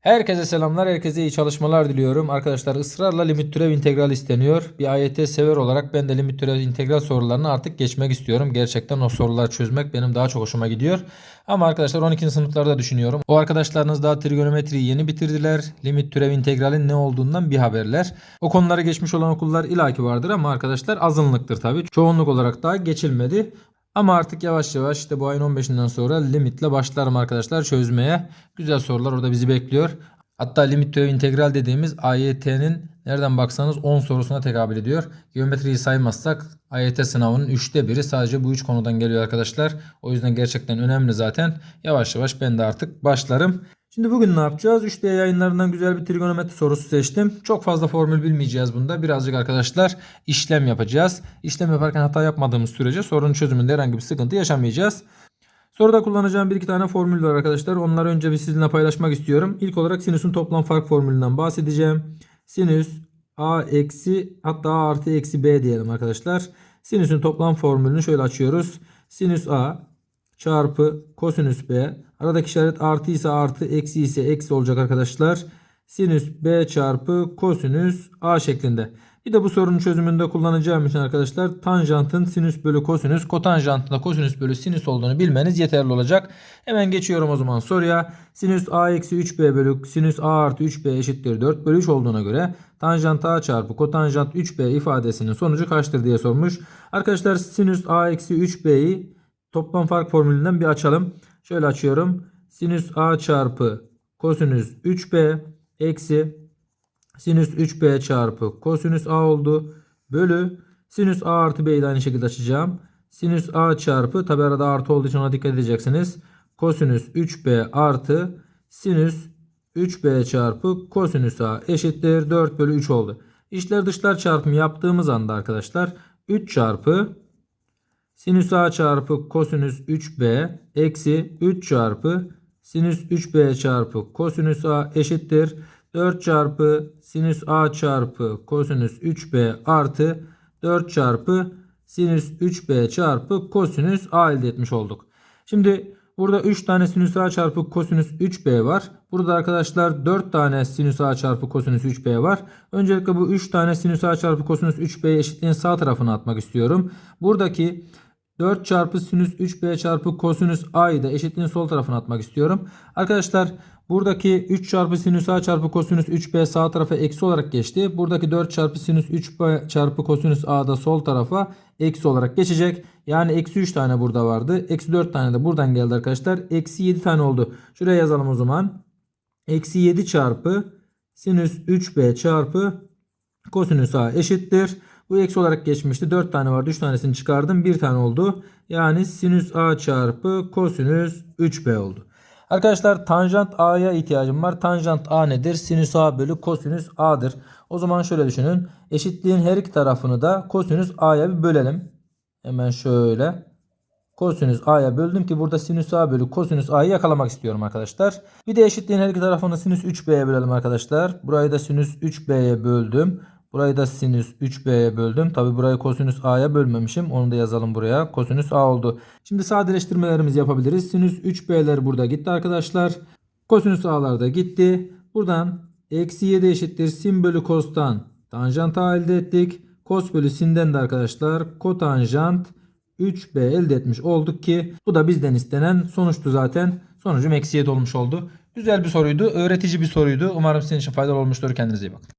Herkese selamlar, herkese iyi çalışmalar diliyorum. Arkadaşlar ısrarla limit türev integral isteniyor. Bir AYT sever olarak ben de limit türev integral sorularını artık geçmek istiyorum. Gerçekten o soruları çözmek benim daha çok hoşuma gidiyor. Ama arkadaşlar 12. sınıflarda düşünüyorum. O arkadaşlarınız daha trigonometriyi yeni bitirdiler. Limit türev integralin ne olduğundan bir haberler. O konuları geçmiş olan okullar ilaki vardır ama arkadaşlar azınlıktır tabii. Çoğunluk olarak daha geçilmedi. Ama artık yavaş yavaş işte bu ayın 15'inden sonra limitle başlarım arkadaşlar çözmeye. Güzel sorular orada bizi bekliyor. Hatta limit türev integral dediğimiz AYT'nin nereden baksanız 10 sorusuna tekabül ediyor. Geometriyi saymazsak AYT sınavının 3'te biri sadece bu 3 konudan geliyor arkadaşlar. O yüzden gerçekten önemli zaten. Yavaş yavaş ben de artık başlarım. Şimdi bugün ne yapacağız? 3D yayınlarından güzel bir trigonometri sorusu seçtim. Çok fazla formül bilmeyeceğiz bunda. Birazcık arkadaşlar işlem yapacağız. İşlem yaparken hata yapmadığımız sürece sorunun çözümünde herhangi bir sıkıntı yaşamayacağız. Soruda kullanacağım bir iki tane formül var arkadaşlar. Onları önce bir sizinle paylaşmak istiyorum. İlk olarak sinüsün toplam fark formülünden bahsedeceğim. Sinüs a eksi hatta a artı eksi b diyelim arkadaşlar. Sinüsün toplam formülünü şöyle açıyoruz. Sinüs a çarpı kosinüs b. Aradaki işaret artı ise artı eksi ise eksi olacak arkadaşlar. Sinüs b çarpı kosinüs a şeklinde. Bir de bu sorunun çözümünde kullanacağım için arkadaşlar tanjantın sinüs bölü kosinüs, kotanjantın da kosinüs bölü sinüs olduğunu bilmeniz yeterli olacak. Hemen geçiyorum o zaman soruya. Sinüs a eksi 3b bölü sinüs a artı 3b eşittir 4 bölü 3 olduğuna göre tanjant a çarpı kotanjant 3b ifadesinin sonucu kaçtır diye sormuş. Arkadaşlar sinüs a eksi 3b'yi toplam fark formülünden bir açalım. Şöyle açıyorum. Sinüs a çarpı kosinüs 3b eksi sinüs 3b çarpı kosinüs a oldu. Bölü sinüs a artı b'yi de aynı şekilde açacağım. Sinüs a çarpı tabi arada artı olduğu için ona dikkat edeceksiniz. Kosinüs 3b artı sinüs 3b çarpı kosinüs a eşittir 4 bölü 3 oldu. İşler dışlar çarpımı yaptığımız anda arkadaşlar 3 çarpı sinüs a çarpı kosinüs 3b eksi 3 çarpı sinüs 3b çarpı kosinüs a eşittir 4 çarpı sinüs a çarpı kosinüs 3b artı 4 çarpı sinüs 3b çarpı kosinüs a elde etmiş olduk. Şimdi burada 3 tane sinüs a çarpı kosinüs 3b var. Burada arkadaşlar 4 tane sinüs a çarpı kosinüs 3b var. Öncelikle bu 3 tane sinüs a çarpı kosinüs 3b eşitliğin sağ tarafına atmak istiyorum. Buradaki 4 çarpı sinüs 3b çarpı kosinüs a'yı da eşitliğin sol tarafına atmak istiyorum. Arkadaşlar buradaki 3 çarpı sinüs a çarpı kosinüs 3b sağ tarafa eksi olarak geçti. Buradaki 4 çarpı sinüs 3b çarpı kosinüs a da sol tarafa eksi olarak geçecek. Yani eksi 3 tane burada vardı. Eksi 4 tane de buradan geldi arkadaşlar. Eksi 7 tane oldu. Şuraya yazalım o zaman. Eksi 7 çarpı sinüs 3b çarpı kosinüs a eşittir. Bu eksi olarak geçmişti. 4 tane vardı. 3 tanesini çıkardım. 1 tane oldu. Yani sinüs a çarpı kosinüs 3b oldu. Arkadaşlar tanjant a'ya ihtiyacım var. Tanjant a nedir? Sinüs a bölü kosinüs a'dır. O zaman şöyle düşünün. Eşitliğin her iki tarafını da kosinüs a'ya bir bölelim. Hemen şöyle. Kosinüs a'ya böldüm ki burada sinüs a bölü kosinüs a'yı yakalamak istiyorum arkadaşlar. Bir de eşitliğin her iki tarafını sinüs 3b'ye bölelim arkadaşlar. Burayı da sinüs 3b'ye böldüm. Burayı da sinüs 3b'ye böldüm. Tabi burayı kosinüs a'ya bölmemişim. Onu da yazalım buraya. Kosinüs a oldu. Şimdi sadeleştirmelerimizi yapabiliriz. Sinüs 3b'ler burada gitti arkadaşlar. Kosinüs a'lar da gitti. Buradan eksi 7 eşittir sin bölü kostan tanjant a elde ettik. Kos bölü sinden de arkadaşlar kotanjant 3b elde etmiş olduk ki bu da bizden istenen sonuçtu zaten. Sonucum eksi 7 olmuş oldu. Güzel bir soruydu. Öğretici bir soruydu. Umarım sizin için faydalı olmuştur. Kendinize iyi bakın.